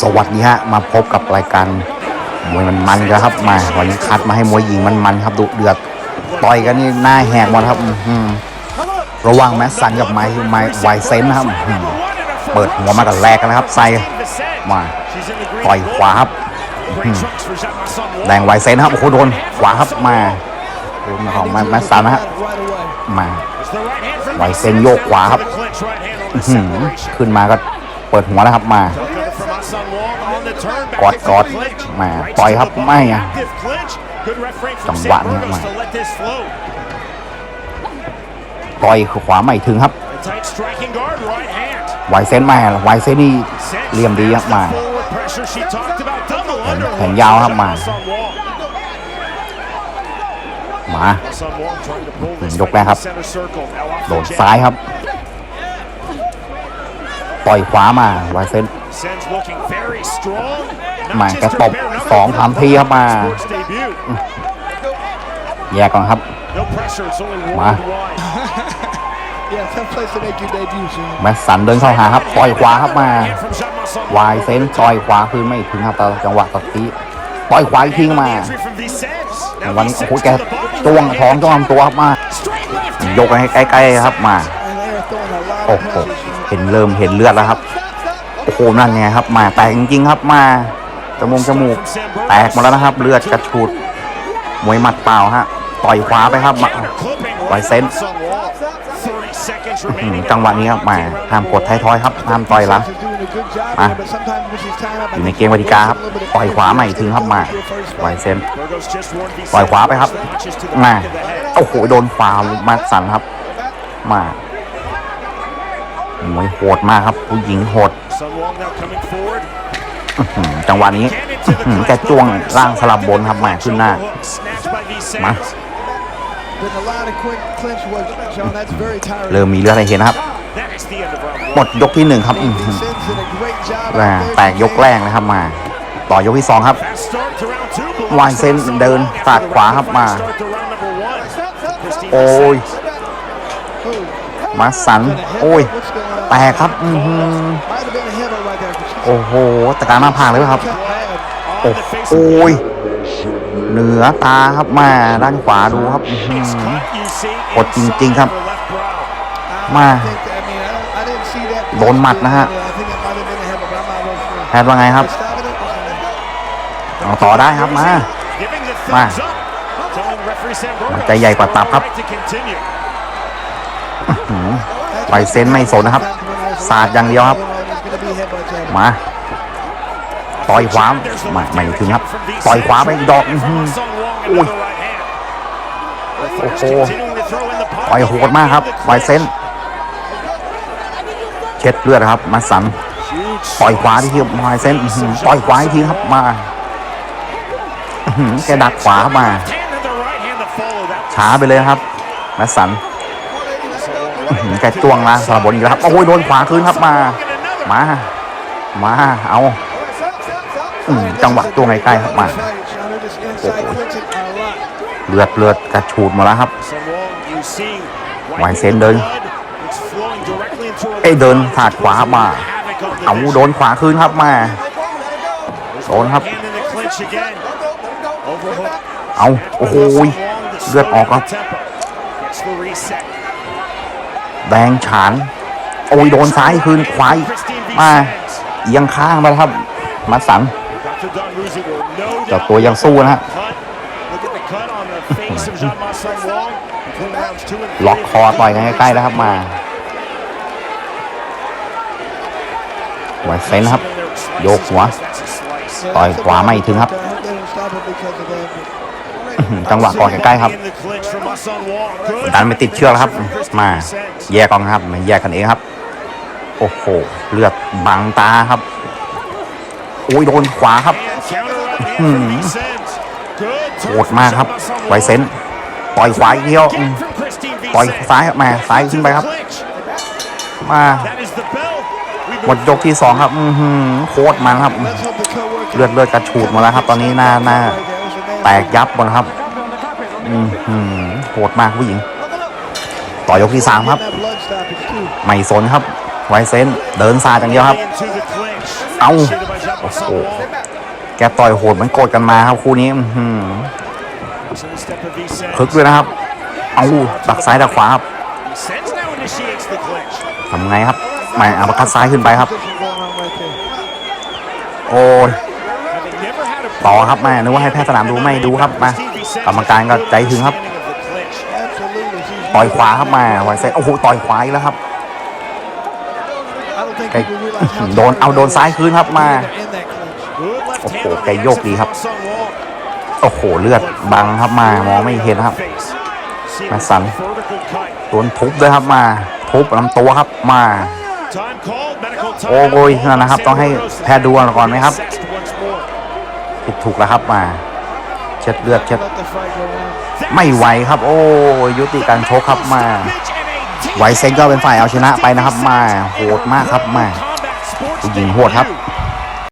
สวัสดีฮะมาพบกับรายการมวยมันมันๆกันครับมาวันนี้คัดมาให้มวยหญิงมันมันครับดุเดือดต่อยกันนี่หน้าแหกหมดครับระว่างแมสซันกับไม้ไม้ไวเซนนะครับเปิดหัวมากันแรกกันนะครับใส่มาต่อยขวาครับแดงไวเซนครับโอ้โหโดนขวาครับมาของแมสซันนะฮะมาไวเซนโยกขวาครับขึ้นมาก็เปิดหัวแล้วครับมา กอดกอดแหม่ต่อยครับไม่อะจังหวะนี้มาต่อยขวาไม่ถึงครับไวเซนมาไวเซนนี่เหลี่ยมดีครับมาแขนยาวครับมามา ยกแรกครับ โดนซ้ายครับ ต่อยขวามาไวเซน มาแกตบสองทำทีครับมา แยกก่อนครับ มามา Yeah, tough place to make your debut, Shane. แมสสันเดินเข้าหาครับต่อยขวาครับมา วายเซนต่อยขวาคือไม่ถึงครับแต่จังหวะตัดทีต่อยขวาอีกทีมา วันโอ้โหแกจ้วงท้องจ้วงลำตัวครับมา ยกให้ใกล้ๆครับมา And they are throwing a lot โอ้ of โห punches, Shane. เห็นเริ่มเห็นเลือดแล้วครับ โอ้โหนั่นไงครับมาแตกจริงๆครับมาจมูกจมูกแตกหมดแล้วนะครับ เลือดกระชูดมวยหมัดเปล่าฮะต่อยขวาไปครับมาไวเซนจังหวะนี้ครับมาห้ามกดท้ายทอยครับห้ามต่อยหลัง She's doing a good job, Ah. here, but sometimes when she's tying up, I อยู่ในเกมกติกาครับต่อยขวาใหม่ถึงครับมาไวเซนปล่อยขวาไปครับ มาโอ้โหโดนขวามาสันครับ มามวยโหดมากครับ ผู้หญิงโหด จังหวะนี้อื้อหือแกจ้วงร่างสลับบนครับมาขึ้นหน้ามา With a lot of quick clinch work, Sean, that's very tiring. เริ่มมีเลือดให้เห็นนะครับหมดยกที่หนึ่งครับอื้อหือ Sins did a great job แม่ out there. แตกยกแรกนะครับมา ต่อยกที่สองครับวายเซนเดินสาดขวาครับมา โอ้ย มาสัน โอ้ย What's going on? แตกครับ อือ หือ Might have been a hit right there, but she's โอ้โหตะการหน้าผากเลยครับ cut bad. โอ้โอ้ยเหนือตาครับมาด้านขวาดูครับอื้อหือกดจริงๆครับ มา I think that- I mean, I don't- I didn't see that โดนหมัดนะฮะ I think it might have been a hit, but I'm not real sure. แพทย์ว่าไงครับ Stopping it or something? เอาต่อได้ครับมา มามันใจใหญ่กว่าตับครับหือไปเซ็นไม่สนนะครับสาดอย่างเดียวครับ มาต่อยขวาไม่ไม่ถึงครับ ต่อยขวาไปอีกดอกอื้อหืออุ้ยโอ้โหต่อยโหดมากครับไวเซนเช็ดเลือดครับ มาสันต่อยขวาที่ทีไวเซนอื้อหือต่อยขวาอีกทีครับมาอื้อหือแกดักขวามา ช้าไปเลยครับมาสันอื้อหือแกจ้วงนะสลับบนอีกแล้วครับโอ้ยโดนขวาคืนครับมา มา มา เอาอืจังหวะตัวใกล้ๆครับมาโอ้โหเลือดเลือดกระชูดมาแล้วครับไวเซนเดินเอ้เดินถาดขวามาเอาโดนขวาคืนครับมาโดนครับ เอาโอ้โหเลือดออกครับแดงฉาน โอ้ยโดนซ้ายคืนขวาอีกมาเอียงข้างไปแล้วครับมาสันเจ้าตัวยังสู้นะฮะล็อกคอต่อยกันใกล้ๆแล้วครับมาไวเซนครับ โยกหัว ต่อยขวาไม่ถึงครับ จังหวะก่อนใกล้ๆครับ ดันไปติดเชือกแล้วครับ มา แยกกันครับ มาแยกกันเองครับ โอ้โหเลือดบังตาครับ โอ้ยโดนขวาครับโหดมากครับ ไวเซนต่อยขวาเดียวต่อยซ้ายมาซ้ายขึ้นไปครับ มาหมดยกที่สองครับโคตรมันครับ เลือดเลือดกระฉูดหมดแล้วครับ ตอนนี้หน้าหน้าแตกยับหมดครับโหดมากผู้หญิง ต่อยกที่สามครับ ไม่สนครับ ไวเซนเดินซาดอย่างเดียวครับ เอาโอ้โหแกต่อยโหดเหมันโกรธกันมาครับคู่นี้อื้อหือคึกเลยนะครับ เอาดักซ้ายดักขวาครับทำไงครับไม่อาประคัดซ้ายขึ้นไปครับ โอ้ยต่อครับแม่นึกว่าให้แพทย์สนามดูไม่ดูครับมากรรมการก็ใจถึงครับ ต่อยขวาครับมาไวเซนโอ้โหต่อยขวาอีกแล้วครับ I don't think แก people realize how โดนเอาโดนซ้ายคืนครับมา in that clinch. โอ้โหแกโยกดีครับ โอ้โหเลือดบังครับมามองไม่เห็นครับแมสสันโดนทุบด้วยครับมาทุบลำตัวครับมา โอ้โหนั่นนะครับ ต้องให้แพทย์ดูก่อนไหมครับผิดถูกแล้วครับมาเช็ดเลือดเช็ด Let the fight go on. ไม่ไหวครับ โอ้ยยุติการชกครับมา ไวเซนก็เป็นฝ่ายเอาชนะไปนะครับมาโหดมากครับมาผู้หญิงโหดครับ